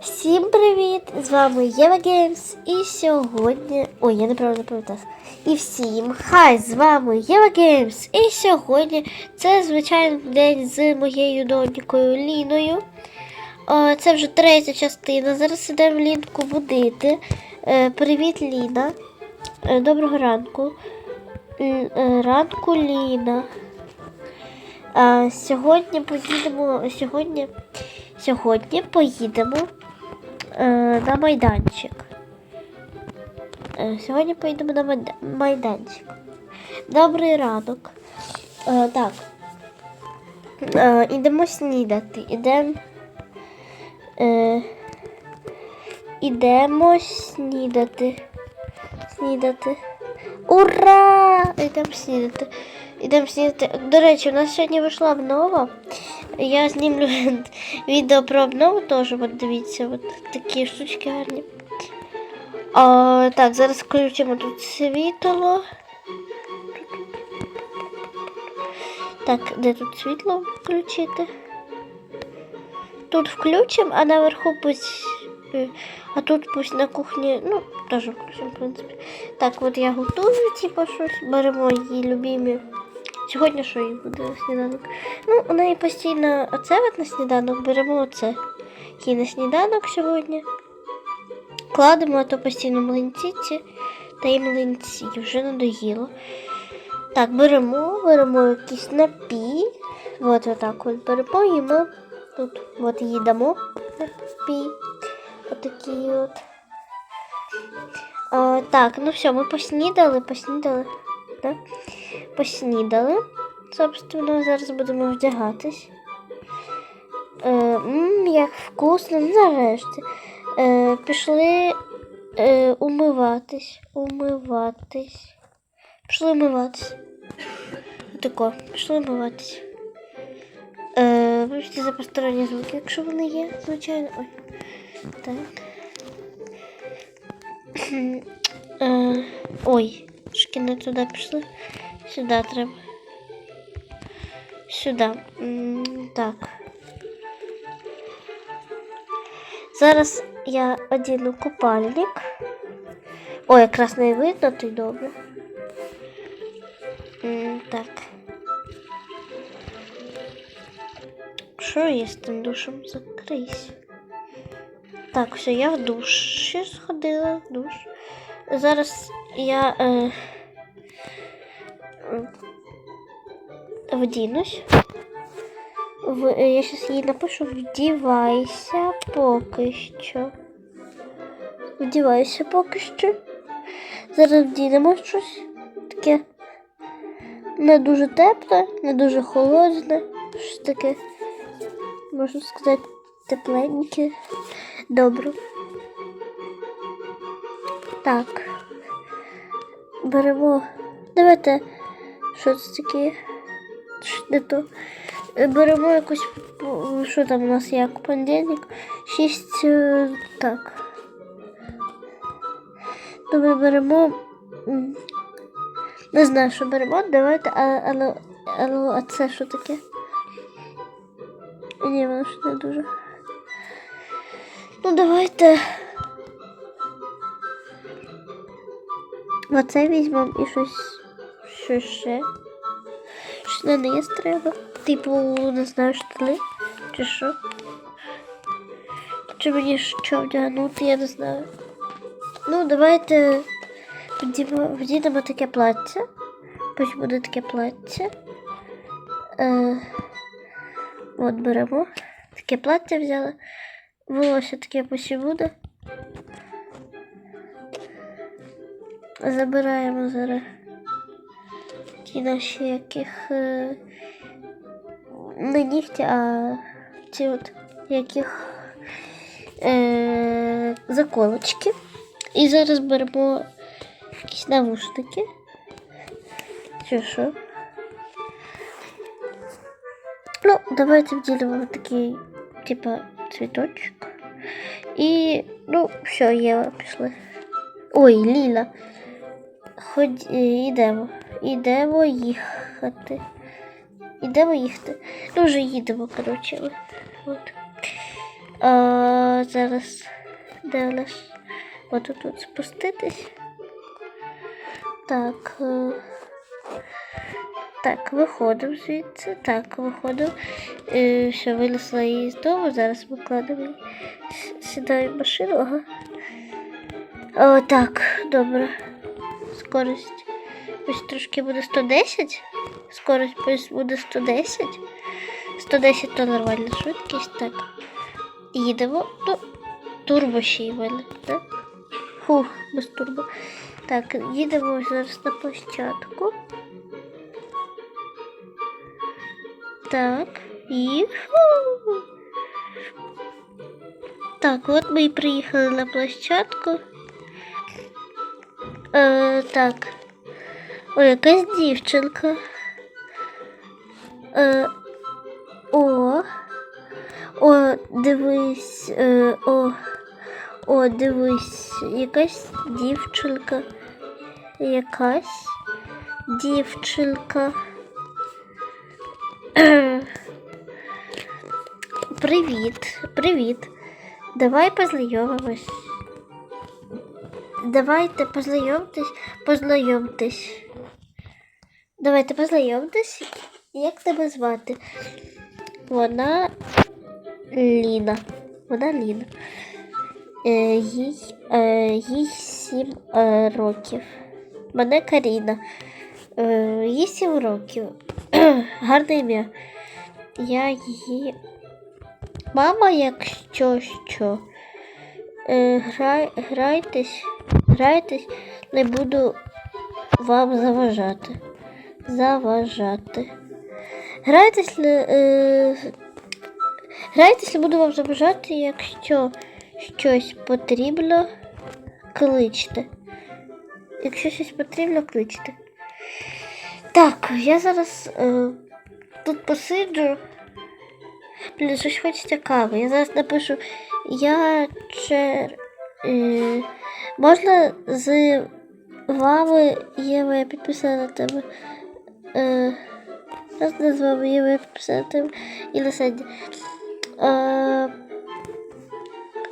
Всім привіт! З вами Єва Геймс і сьогодні. Ой, я неправильно пам'ятав. І всім хай! З вами Єва Геймс. І сьогодні це звичайно день з моєю донькою Ліною. Це вже третя частина. Зараз ідемо Лінку будити. Е, привіт, Ліна. Е, доброго ранку. Е, ранку Ліна. Сьогодні поїдемо. Сьогодні, сьогодні поїдемо е, на майданчик. Е, сьогодні поїдемо на майданчик. Добрий ранок. Е, так. Е, ідемо снідати. Ідемо. Е, ідемо снідати. Снідати. Ура! Ідемо снідати. Ідемо снідати. До речі, у нас сьогодні вийшла обнова. Я знімлю відео про обнову теж. От дивіться, от такі штучки гарні. А, так, зараз включимо тут світло. Так, де тут світло включити? Тут включимо, а наверху пусть. е, А тут пусть на кухні, ну, теж включимо, в принципі. Так, от я готую, типу, щось. Беремо її любимі. Сьогодні що їй буде сніданок? Ну, у неї постійно оце от на сніданок, беремо оце. Їй на сніданок сьогодні. Кладемо, а то постійно млинці ці, та й млинці, вже надоїло. Так, беремо, беремо якийсь напій. От отак от беремо і ми тут от їдемо напій. Отакий от. А, так, ну все, ми поснідали, поснідали. Да? Поснідали. Собственно, зараз будемо вдягатись. Е, як вкусно, ну, нарешті. Е, пішли е, умиватись. Умиватись. Пішли умиватись. Отако, пішли умиватись. Е, за посторонні звуки, якщо вони є, звичайно. Ой. Так. Е, ой, трошки туди пішли. Сюди треба. Сюди. Так. Зараз я одіну купальник. Ой, якраз не видно, то й добре. Так. Що є з тим душем? Закрийся. Так, все, я в душ. Сходила в душ. Зараз я е, вдінусь. Е, я зараз їй напишу вдівайся поки що. Вдівайся поки що. Зараз вдінемо щось таке не дуже тепле, не дуже холодне. Щось таке, можна сказати, тепленьке. Добре. Так. Беремо. Давайте. Що це таке? Не то? Е, Беремо якусь. Що там у нас як Понедільник. Шість. е, Так. Добре, беремо. Не знаю, що беремо. Давайте, але, але, але а це що таке? Ні, воно ж не дуже. Ну, давайте. Оце візьмемо і щось. Що ще? На низ треба. Типу, не знаю, штани. Чи що? Чи мені що вдягнути, я не знаю. Ну, давайте вдінемо таке плаття. Пусть буде таке плаття. Е, от беремо. Таке плаття взяла. Волосся таке пусть буде. Забираємо зараз ті наші яких е, не нігті, а ці от яких е, заколочки. І зараз беремо якісь навушники. Чи що? Ну, давайте вділимо такий, типа, цвіточок. І, ну, все, Єва, пішли. Ой, Ліла. Ходь, е, йдемо. Йдемо їхати. Ідемо їхати. Ну, вже їдемо, коротше. От. А, зараз де наш? От тут спуститись. Так. е, Так, виходимо звідси. Так, виходимо. Е, Що винесла її з дому. Зараз викладемо її. С- Сідаю в машину. Ага. О, так, добре. Скорость. Ось трошки буде 110. Скорость буде 110. 110 то нормальна швидкість. Так. Їдемо. Ну, турбо ще й мене, так? Фух, без турбо. Так, їдемо зараз на площадку. Так, і. Так, от ми і приїхали на площадку. Е, так. Ой, якась дівчинка. Е, о. О, дивись. Е, о. О, дивись, якась дівчинка. Якась дівчинка. Привіт, привіт. Давай познайомимось. Давайте познайомтесь, познайомтесь. Давайте познайомтесь. Як тебе звати? Вона Ліна. Вона Ліна. Е, їй, е, їй сім е, років. Мене Каріна. Їй сім років. Гарне ім'я. Я її мама, якщо що. Грай, грайтесь, грайтесь, не буду вам заважати. Заважати. Грайтесь, е, грайтесь, буду вам заважати, якщо щось потрібно, кличте. Якщо щось потрібно, кличте. Так, я зараз е, тут посиджу. Блін, щось хочеться кави. Я зараз напишу. Я чер. Е, можна з вами я підписала на тебе. Е, можна з вами і на Е,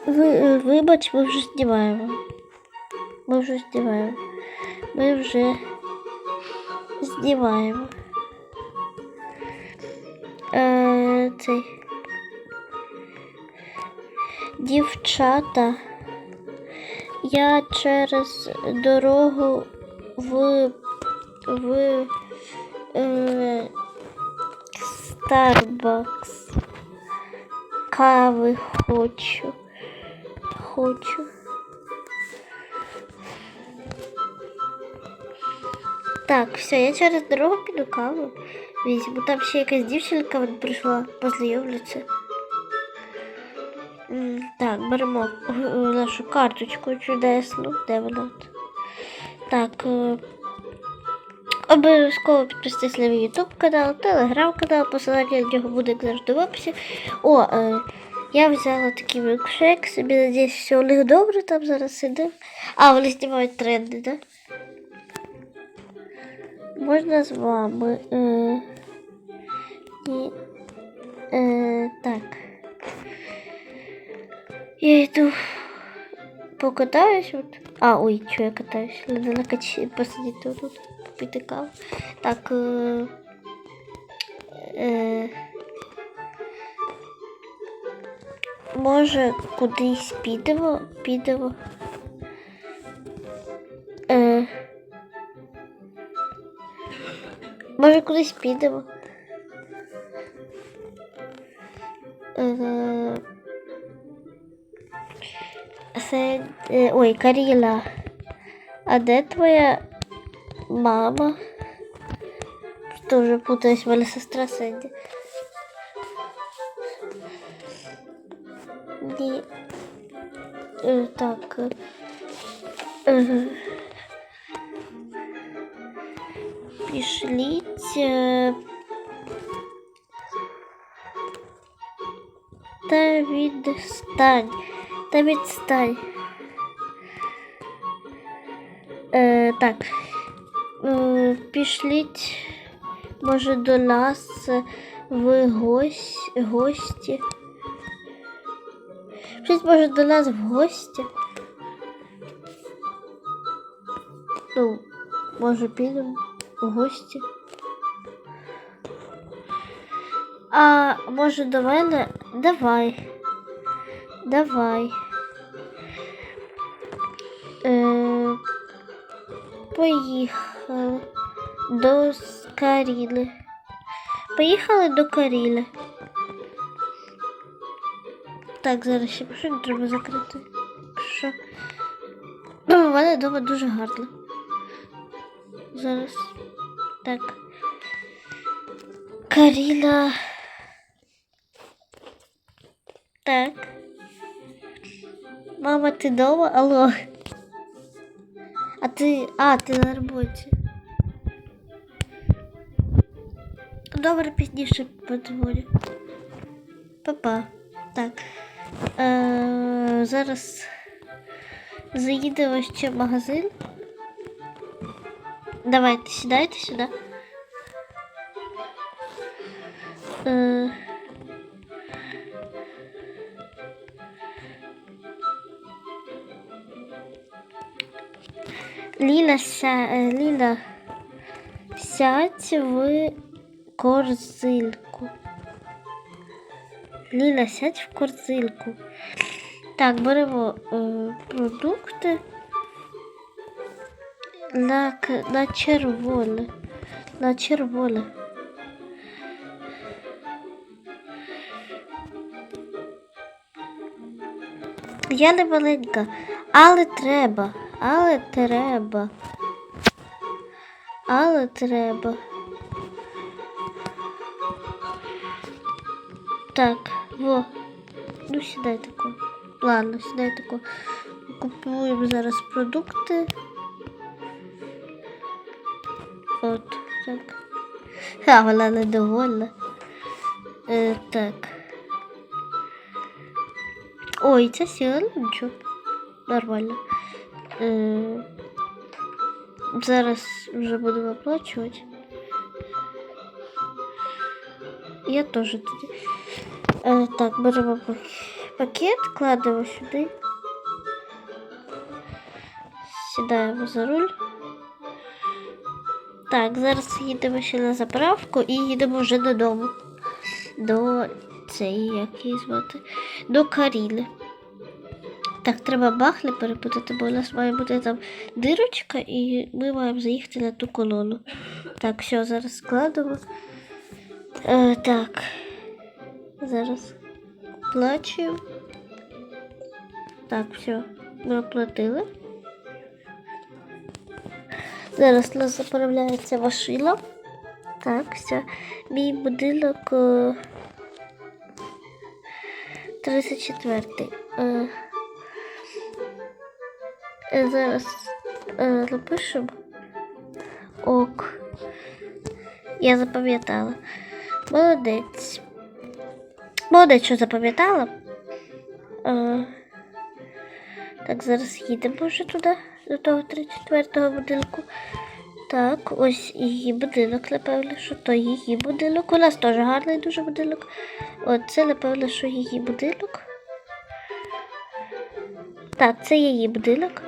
ви, вибач, ми вже знімаємо. Ми вже знімаємо. Ми вже знімаємо. Е, цей. Дівчата. Я через дорогу в, в Starbucks кави хочу. Хочу. Так, все, я через дорогу піду каву візьму. Там ще якась дівчинка от прийшла, познайомляться. М, Так, беремо е, нашу карточку чудесну. Де вона? Так. Обов'язково підписуйтесь на мій YouTube канал, телеграм канал, посилання на нього буде завжди в описі. О, е, я взяла такий мілкшейк, собі надіюсь, що у них добре там зараз сидим. А, вони знімають тренди, так? Можна з вами. Е, і, е, так. Я йду покатаюсь. От. А, ой, що я катаюсь? Надо на качі посидіти тут, каву. Так. Е, е, може, кудись підемо? Підемо. Е, може, кудись підемо. Е, це, е, ой, Каріла. А де твоя мама? Тоже путаюсь, мене сестра Сенді. Ні. Е, так. Е, пішліть. Та відстань. Та відстань. Е, так. Пішліть, може, до нас в гось, гості. Щось може до нас в гості. Ну, може підемо в гості. А може до мене? Давай. Давай. Е, поїхали до Каріли. Поїхали до Каріли. Так, зараз ще машину треба закрити. Що? Ну, у мене вдома дуже гарно. Зараз. Так. Каріна. Так. Мама, ти дома? Алло. А ти. А, ти на роботі. Добре, пізніше подзвоню. Папа. Так. Е, зараз заїдемо ще в магазин. Давайте, сідайте сюди. Е, Ліна, ся, е, Ліна, сядь в корзинку. Ліна, сядь в корзинку. Так, беремо е, продукти на, на червоне. На червоне. Я не маленька, але треба, але треба. Але треба. Так, во. Ну, сідай тако. Ладно, сідай тако. Купуємо зараз продукти. От, так. Ха, вона недовольна. Е, так. Ой, це сіла, ну нічого. Нормально. Е, зараз вже будемо оплачувати. Я теж тоді. Е, так, беремо пакет, кладемо сюди. Сідаємо за руль. Так, зараз їдемо ще на заправку і їдемо вже додому. До цієї, як її звати, до Каріли. Так, треба бах не перепутати, бо у нас має бути там дирочка, і ми маємо заїхати на ту колону. Так, все, зараз складемо. Е, так. Зараз оплачуємо. Так, все, ми оплатили. Зараз у нас заправляється машина. Так, все. Мій будинок е, 34. Е, е, зараз е, напишемо. Ок. Я запам'ятала. Молодець. Молодець, що запам'ятала. Е, так, зараз їдемо вже туди, до того 34-го будинку. Так, ось її будинок, напевно, що то її будинок. У нас теж гарний дуже будинок. От це, напевно, що її будинок. Так, це її будинок.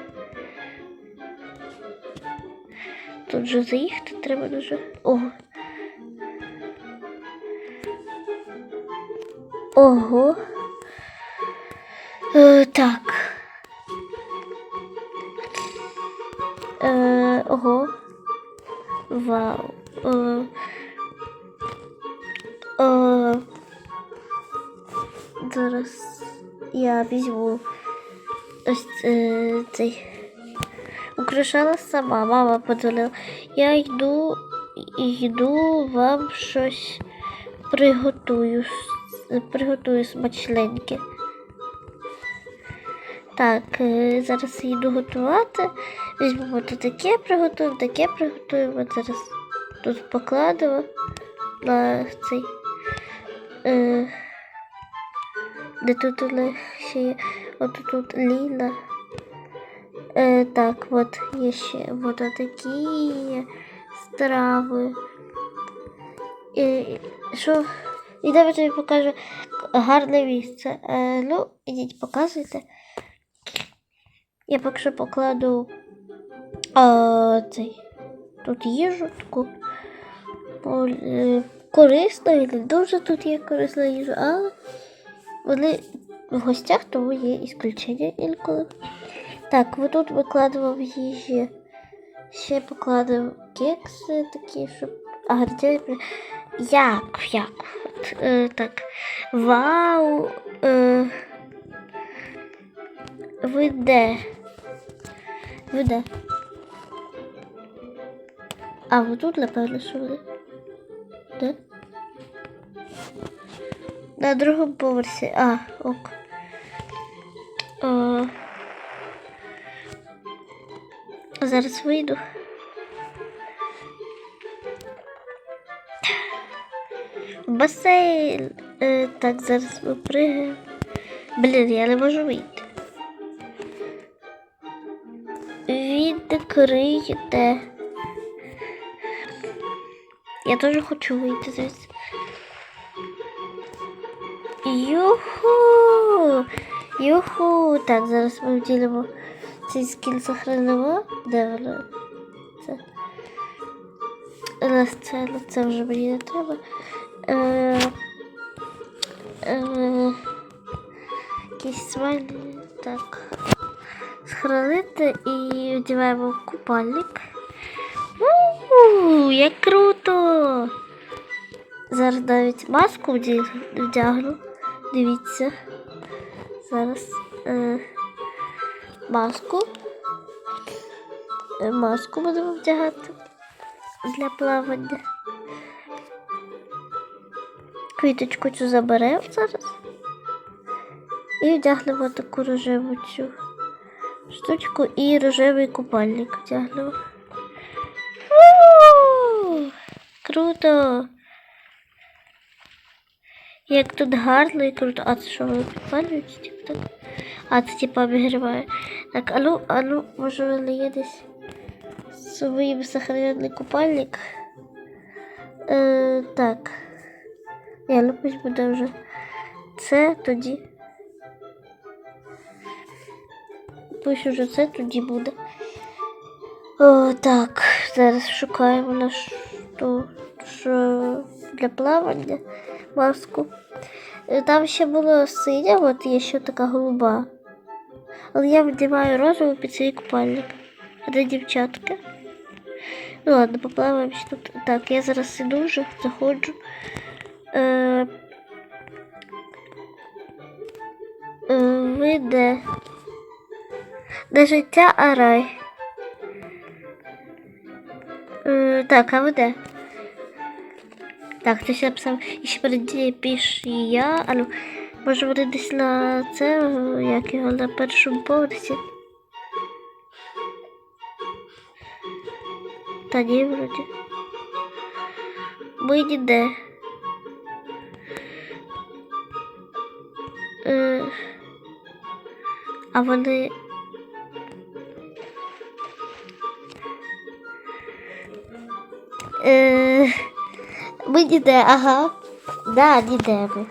Тут же заїхати треба дуже. Ого. Ого. Е, так. Е, ого. Вау. Е, е, зараз я візьму ось е, цей. Украшала сама, мама подзвонила. Я йду, йду вам щось приготую. Приготую смачненьке. Так, е, зараз йду готувати. Візьмемо таке приготуємо, таке приготуємо. От Зараз тут покладемо на цей. Е, де тут у них ще є. От тут Ліна. Е, так, от є ще от такі страви. І, що? І давайте я покажу. гарне місце. Е, ну, ідіть, показуйте. Я поки що покладу а, цей, тут їжу таку. Е, корисна і не дуже тут є корисна їжа, але вони в гостях, тому є ісключення інколи. Так, ви тут викладемо в їжі. Ще покладемо кекси такі, щоб. А. Як? Як? Е, так. Вау. Е, ви де? Ви де? А, ви тут, напевно, що ви? Де? На другому поверсі. А, ок. О, зараз вийду. Басейн. Е, так, зараз ми пригаємо. Блін, я не можу вийти. Відкрийте. Я теж хочу вийти звідси. Юху! Юху! Так, зараз ми вділимо цей скін сохранимо. Де воно? Це. Але Це, це вже мені не треба. Е, е, якісь смайлі. Так. Схоронити і вдіваємо в купальник. У, як круто! Зараз навіть маску вдягну. Дивіться. Зараз е, маску. Е, маску будемо вдягати для плавання. Квіточку цю заберемо зараз. І вдягнемо таку рожеву цю штучку і рожевий купальник вдягнемо. Круто! Як тут гарно і круто. А це що воно підпалюється? Типу так? А це типа обігріває. Так, а ну, а ну, може в мене є десь свій сохранений купальник. Е, так. Ні, ну пусть буде вже це тоді. Пусть уже це тоді буде. О, так, зараз шукаємо нашу ту, що для плавання маску. Е, Там ще було синя, от є ще така голуба. Але я вдіваю розову під свій купальник. А де дівчатка? Ну ладно, поплаваємо ще тут. Так, я зараз іду вже, заходжу. Е, е, ви де? Життя, а рай. Е, так, а ви де? Так, хтось написав, ще перед піш я. А ну, може вони десь на це, як його на першому поверсі. Та ні, вроді. Ми ніде. А вони. Е, ми ніде, ага. Да, ніде ми.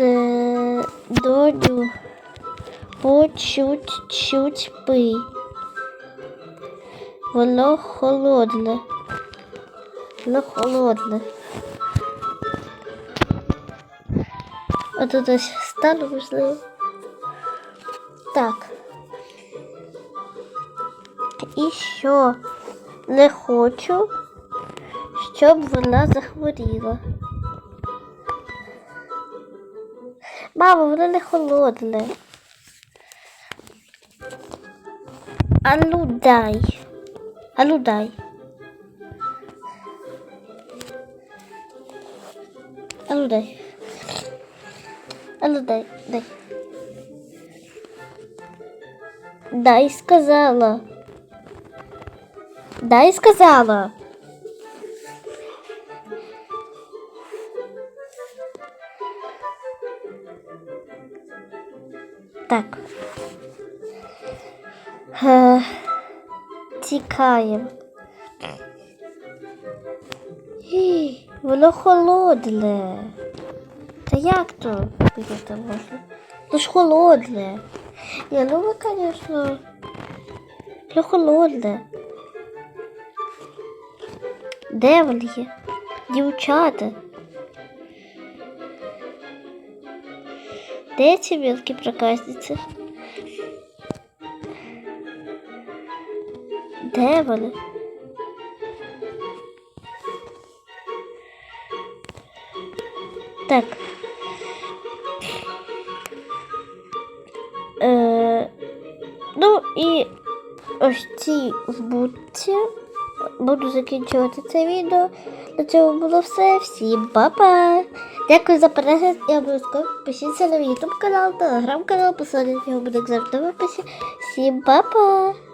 Е, доню, по чуть-чуть пий. Воно холодне. Воно холодне. А тут ось стану можливо. Так. І що? Не хочу, щоб вона захворіла. Мамо, воно не холодне. А ну дай. А ну дай. А ну дай. А ну дай, дай. Дай сказала. Дай сказала. Так. Е, Тікаємо. Воно холодне. Та як то пити можна? Ну ж холодне. Ні, ну ви, звісно, ну холодне. Де вони є? Дівчата. Де ці мілкі проказниці? Де вони? Так. Ось ці. Буду закінчувати це відео. На цьому було все. Всім па-па! Дякую за перегляд і обов'язково підпишіться на мій YouTube канал, телеграм канал, посилання його буде завжди в описі. Всім па-па!